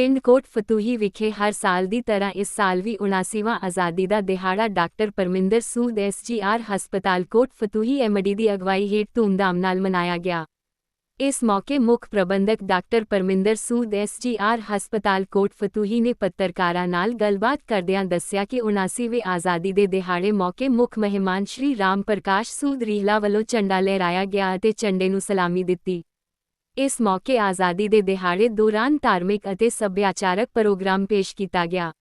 ਪਿੰਡ ਕੋਟ ਫਤੂਹੀ ਵਿਖੇ ਹਰ ਸਾਲ ਦੀ ਤਰ੍ਹਾਂ ਇਸ ਸਾਲ ਵੀ 79ਵਾਂ ਆਜ਼ਾਦੀ ਦਾ ਦਿਹਾੜਾ ਡਾਕਟਰ ਪਰਮਿੰਦਰ ਸੂਦ ਐਸਜੀਆਰ ਹਸਪਤਾਲ ਕੋਟ ਫਤੂਹੀ ਐਮਡੀ ਦੀ ਅਗਵਾਈ ਹੇਠ ਧੂਮਧਾਮ ਨਾਲ ਮਨਾਇਆ ਗਿਆ। ਇਸ ਮੌਕੇ ਮੁੱਖ ਪ੍ਰਬੰਧਕ ਡਾਕਟਰ ਪਰਮਿੰਦਰ ਸੂਦ ਐਸਜੀਆਰ ਹਸਪਤਾਲ ਕੋਟ ਫਤੂਹੀ ਨੇ ਪੱਤਰਕਾਰਾਂ ਨਾਲ ਗੱਲਬਾਤ ਕਰਦਿਆਂ ਦੱਸਿਆ ਕਿ 79ਵੇਂ ਆਜ਼ਾਦੀ ਦੇ ਦਿਹਾੜੇ ਮੌਕੇ ਮੁੱਖ ਮਹਿਮਾਨ ਸ਼੍ਰੀ ਰਾਮ ਪ੍ਰਕਾਸ਼ ਸੂਦ ਰੀਹਲਾ ਵੱਲੋਂ ਝੰਡਾ ਲਹਿਰਾਇਆ ਗਿਆ ਅਤੇ ਝੰਡੇ ਨੂੰ ਸਲਾਮੀ ਦਿੱਤੀ। ਇਸ ਮੌਕੇ ਆਜ਼ਾਦੀ ਦੇ ਦਿਹਾੜੇ ਦੌਰਾਨ ਧਾਰਮਿਕ ਅਤੇ ਸੱਭਿਆਚਾਰਕ ਪ੍ਰੋਗਰਾਮ ਪੇਸ਼ ਕੀਤਾ ਗਿਆ।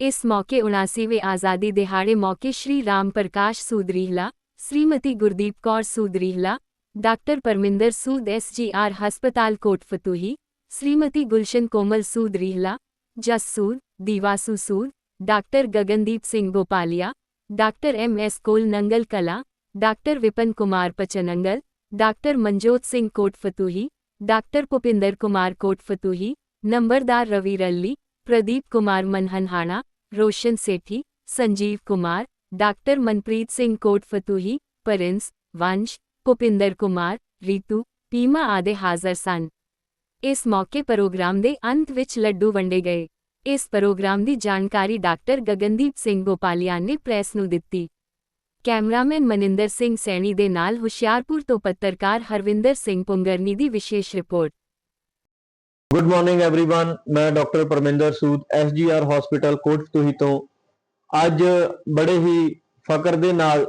ਇਸ ਮੌਕੇ 79ਵੇਂ ਆਜ਼ਾਦੀ ਦਿਹਾੜੇ ਮੌਕੇ ਸ਼੍ਰੀ ਰਾਮ ਪ੍ਰਕਾਸ਼ ਸੂਦਰੀਹਲਾ, ਸ਼੍ਰੀਮਤੀ ਗੁਰਦੀਪ ਕੌਰ ਸੂਦਰੀਹਲਾ, ਡਾਕਟਰ ਪਰਮਿੰਦਰ ਸੂਦ ਐਸਜੀਆਰ ਹਸਪਤਾਲ Kot Fatuhi Shrimati Gulshan Komal Sudrihala, Jas Sood, Divasu Sood, doctor Gagandeep Singh Gopalia, doctor M S ਕੋਲ Nangal Kalan, doctor Vipan Kumar Pachnangal doctor Manjot Singh Kot Fatuhi doctor Bhupinder Kumar Kotfatuhi, ਨੰਬਰਦਾਰ Ravi Ralli, Pradeep Kumar ਮਨਹਨਹਾਣਾ, Roshan Sethi, Sanjeev Kumar, doctor Manpreet Singh Kot Fatuhi Prince, Vansh, Bhupinder Kumar, Ritu ਪੀਮਾ ਆਦਿ ਹਾਜ਼ਰ ਸਨ। ਇਸ ਮੌਕੇ programme ਦੇ ਅੰਤ ਵਿੱਚ ਲੱਡੂ ਵੰਡੇ ਗਏ। ਇਸ ਪ੍ਰੋਗਰਾਮ ਦੀ ਜਾਣਕਾਰੀ ਡਾਕਟਰ ਗਗਨਦੀਪ ਸਿੰਘ ਗੋਪਾਲੀਆ ਨੇ ਪ੍ਰੈਸ ਨੂੰ ਦਿੱਤੀ। ਕੈਮਰਾਮੈਨ ਮਨਿੰਦਰ ਸਿੰਘ ਸੈਣੀ ਦੇ ਨਾਲ ਹੁਸ਼ਿਆਰਪੁਰ ਤੋਂ ਪੱਤਰਕਾਰ ਹਰਵਿੰਦਰ ਸਿੰਘ ਪੁੰਗਰਨੀ ਦੀ ਵਿਸ਼ੇਸ਼ ਰਿਪੋਰਟ ਗੁੱਡ ਮਾਰਨਿੰਗ एवरीवन ਮੈਂ doctor Parminder Sood SGR hospital Kotfatuhi ਤੋਂ ਅੱਜ ਬੜੇ ਹੀ ਫਕਰ ਦੇ ਨਾਲ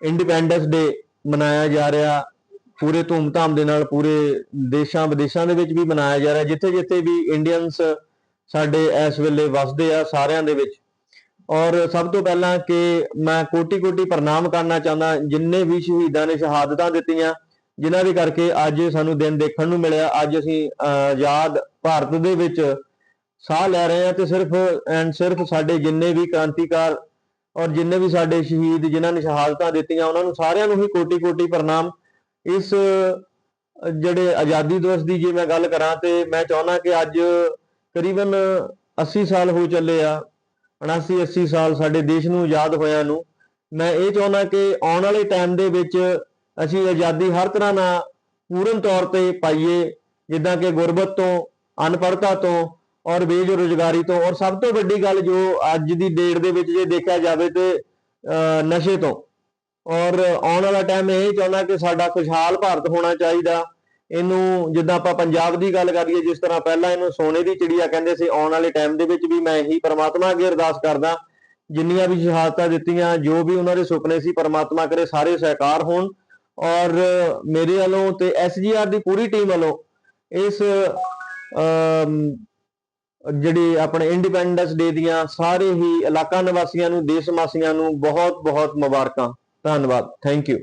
ਇੰਡੀਪੈਂਡੈਂਸ ਡੇ ਮਨਾਇਆ ਜਾ ਰਿਹਾ ਪੂਰੇ ਧੂਮਧਾਮ ਦੇ ਨਾਲ ਪੂਰੇ ਦੇਸ਼ਾਂ ਵਿਦੇਸ਼ਾਂ ਦੇ ਵਿੱਚ ਵੀ ਮਨਾਇਆ ਜਾ ਰਿਹਾ ਜਿੱਥੇ ਜਿੱਥੇ ਵੀ ਇੰਡੀਅਨਸ ਸਾਡੇ ਇਸ ਵੇਲੇ ਵਸਦੇ ਆ ਸਾਰਿਆਂ ਦੇ ਵਿੱਚ ਔਰ ਸਭ ਤੋਂ ਪਹਿਲਾਂ ਕਿ ਮੈਂ ਕੋਟੀ ਕੋਟੀ ਪ੍ਰਣਾਮ ਕਰਨਾ ਚਾਹੁੰਦਾ ਜਿੰਨੇ ਵੀ ਸ਼ਹੀਦਾਂ ਨੇ ਸ਼ਹਾਦਤਾਂ ਦਿੱਤੀਆਂ ਜਿਨ੍ਹਾਂ ਦੇ ਕਰਕੇ ਅੱਜ ਸਾਨੂੰ ਦਿਨ ਦੇਖਣ ਨੂੰ ਮਿਲਿਆ। ਅੱਜ ਅਸੀਂ ਅਹ, ਆਜ਼ਾਦ ਭਾਰਤ ਦੇ ਵਿੱਚ ਸਾਹ ਲੈ ਰਹੇ ਹਾਂ ਤੇ ਸਿਰਫ ਐਂਡ ਸਿਰਫ ਸਾਡੇ ਜਿੰਨੇ ਵੀ ਕ੍ਰਾਂਤੀਕਾਰ ਔਰ ਜਿੰਨੇ ਵੀ ਸਾਡੇ ਸ਼ਹੀਦ ਜਿਨ੍ਹਾਂ ਨੇ ਸ਼ਹਾਦਤਾਂ ਦਿੱਤੀਆਂ ਉਹਨਾਂ ਨੂੰ ਸਾਰਿਆਂ ਨੂੰ ਹੀ ਕੋਟੀ ਕੋਟੀ ਪ੍ਰਣਾਮ। ਇਸ ਜਿਹੜੇ ਆਜ਼ਾਦੀ ਦਿਵਸ ਦੀ ਜੇ ਮੈਂ ਗੱਲ ਕਰਾਂ ਤੇ ਮੈਂ ਚਾਹੁੰਦਾ ਕਿ ਅੱਜ ਕਰੀਬਨ 80 ਸਾਲ ਹੋ ਚੱਲੇ ਆ। 79 80 ਸਾਲ ਸਾਡੇ ਦੇਸ਼ ਨੂੰ ਆਜ਼ਾਦ ਹੋਇਆ ਨੂੰ ਮੈਂ ਇਹ ਚਾਹੁੰਦਾ ਕਿ ਆਉਣ ਵਾਲੇ ਟਾਈਮ ਦੇ ਵਿੱਚ ਅਸੀਂ ਆਜ਼ਾਦੀ ਹਰ ਤਰ੍ਹਾਂ ਨਾਲ ਪੂਰਨ ਤੌਰ ਤੇ ਪਾਈਏ ਜਿੱਦਾਂ ਕਿ ਗੁਰਬਤ ਤੋਂ ਅਨਪੜ੍ਹਤਾ ਤੋਂ ਔਰ ਬੇਰੁਜ਼ਗਾਰੀ ਤੋਂ ਔਰ ਸਭ ਤੋਂ ਵੱਡੀ ਗੱਲ ਜੋ ਅੱਜ ਦੀ ਡੇਟ ਦੇ ਵਿੱਚ ਜੇ ਦੇਖਿਆ ਜਾਵੇ ਤੇ ਅਹ, ਨਸ਼ੇ ਤੋਂ ਔਰ ਆਉਣ ਵਾਲਾ ਟਾਈਮ ਇਹ ਚਾਹੁੰਦਾ ਕਿ ਸਾਡਾ ਖੁਸ਼ਹਾਲ ਭਾਰਤ ਹੋਣਾ ਚਾਹੀਦਾ। ਇਹਨੂੰ ਜਿੱਦਾਂ ਆਪਾਂ ਪੰਜਾਬ ਦੀ ਗੱਲ ਕਰੀਏ, ਜਿਸ ਤਰ੍ਹਾਂ ਪਹਿਲਾਂ ਇਹਨੂੰ ਸੋਨੇ ਦੀ ਚਿੜੀਆ ਕਹਿੰਦੇ ਸੀ, ਆਉਣ ਵਾਲੇ ਟਾਈਮ ਦੇ ਵਿੱਚ ਵੀ ਮੈਂ ਇਹੀ ਪਰਮਾਤਮਾ ਅੱਗੇ ਅਰਦਾਸ ਕਰਦਾ, ਜਿੰਨੀਆਂ ਵੀ ਸ਼ਹਾਦਤਾਂ ਦਿੱਤੀਆਂ, ਜੋ ਵੀ ਉਹਨਾਂ ਦੇ ਸੁਪਨੇ ਸੀ, ਪਰਮਾਤਮਾ ਕਰੇ ਸਾਰੇ ਸਹਿਕਾਰ ਹੋਣ। ਔਰ ਮੇਰੇ ਵੱਲੋਂ ਤੇ ਐਸਜੀਆਰ ਦੀ ਪੂਰੀ ਟੀਮ ਵੱਲੋਂ ਇਸ ਜਿਹੜੀ ਆਪਣੇ ਇੰਡੀਪੈਂਡੈਂਸ ਡੇ ਦੀਆਂ ਸਾਰੇ ਹੀ ਇਲਾਕਾ ਨਿਵਾਸੀਆਂ ਨੂੰ, ਦੇਸ਼ ਨਿਵਾਸੀਆਂ ਨੂੰ ਬਹੁਤ ਬਹੁਤ ਮੁਬਾਰਕਾਂ। ਧੰਨਵਾਦ। Thank you